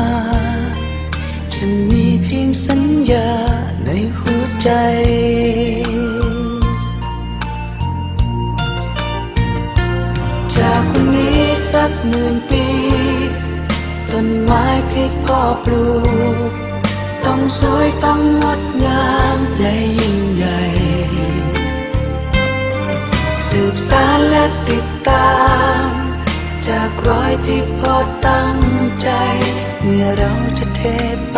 าาในหัวใจ จากวันนี้สักหมื่นปี ต้นไม้ที่พ่อปลูก ต้องสวยต้องงดงามและยิ่งใหญ่ สืบสารและติดตาม จากรอยที่พ่อตั้งใจ เมื่อเราจะเทไป